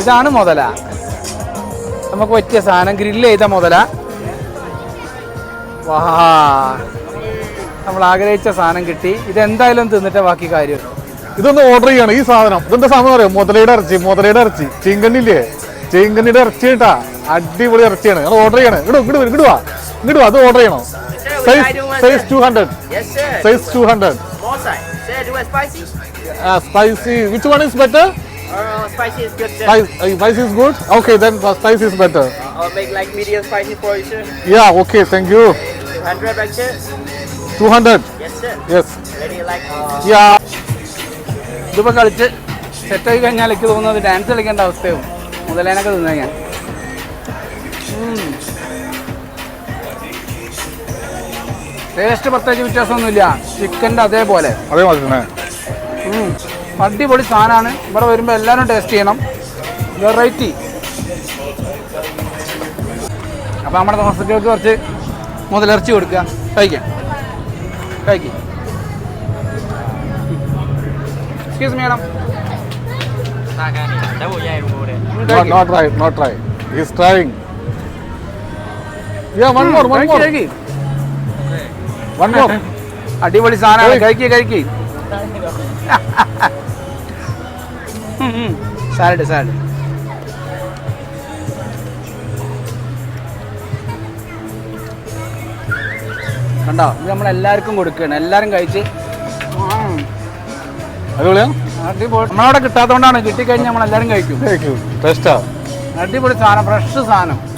ഇതാണ് മുതല. നമുക്ക് പറ്റിയ സാധനം ഗ്രില്ല് ചെയ്ത മുതല. വാ. നമ്മൾ ആഗ്രഹിച്ച സാധനം കിട്ടി. ഇതെന്തായാലും തിന്നിട്ട ബാക്കി കാര്യം. ഇതൊന്ന് ഓർഡർ ചെയ്യണം. ഈ സാധനം. ഇതെന്താ സാധനം അറിയോ? മുതലയുടെ ഇറച്ചി മുതലയുടെ ഇറച്ചി. ചീങ്കണ്ണില്ലേ? ചീങ്കണ്ണിയുടെ ഇറച്ചി കേട്ടാ. അടിപൊളി ഇറച്ചിയാണ്. അത് ഓർഡർ ചെയ്യണേ. ഇങ്ങോട്ട് ഇങ്ങോട്ട് ഇങ്ങോട്ട് വാ ഇങ്ങോട്ട് വാ. അത് ഓർഡർ ചെയ്യണം. Size size two hundred. Size two hundred? Spicy which one is better Or uh, spicy is good, sir. Spicy is good okay then spicy is better I'll make like medium spicy for you, sir. Yeah okay thank you 100 right, sir? Two hundred Yes, sir. Yes Ready, like, uh, yeah ഇതിപ്പോൾ കളിച്ച് സെറ്റായി കഴിഞ്ഞാൽ എനിക്ക് തോന്നുന്നത് dance കളിക്കേണ്ട അവസ്ഥയാവും. മുതലേനൊക്കെ തിന്നാ ഞാൻ taste പ്രത്യേകിച്ച് വ്യത്യാസമൊന്നുമില്ല. ചിക്കന്റെ അതേപോലെ. അതേമാതിരി തന്നെ. ഉം. അടിപൊളി സാധനമാണ്. ഇവിടെ വരുമ്പോൾ എല്ലാവരും ടേസ്റ്റ് ചെയ്യണം. വെറൈറ്റി അപ്പോൾ നമ്മുടെ ഹോസ്പിറ്റലുകൾക്ക് കുറച്ച് മുതലിറച്ചി കൊടുക്കുക. കഴിക്കാം. കഴിക്കും. Excuse madam Not, not right, not right. He's trying. Yeah, one more, one more, one more. അടിപൊളി സാധനമാണ്. കഴിക്കുക കഴിക്കുക സാലഡ് സാലഡ്. കണ്ടോ? ഇത് നമ്മൾ എല്ലാവർക്കും കൊടുക്കുകയാണ്. എല്ലാവരും കഴിച്ച്. അടിപൊളിയാ? അടിപൊളി. നമ്മളവിടെ കിട്ടാത്തതുകൊണ്ടാണ്. കിട്ടിക്കഴിഞ്ഞാൽ നമ്മൾ എല്ലാവരും കഴിക്കും. Taste ആ. അടിപൊളി സാധനം ഫ്രഷ് സാധനം.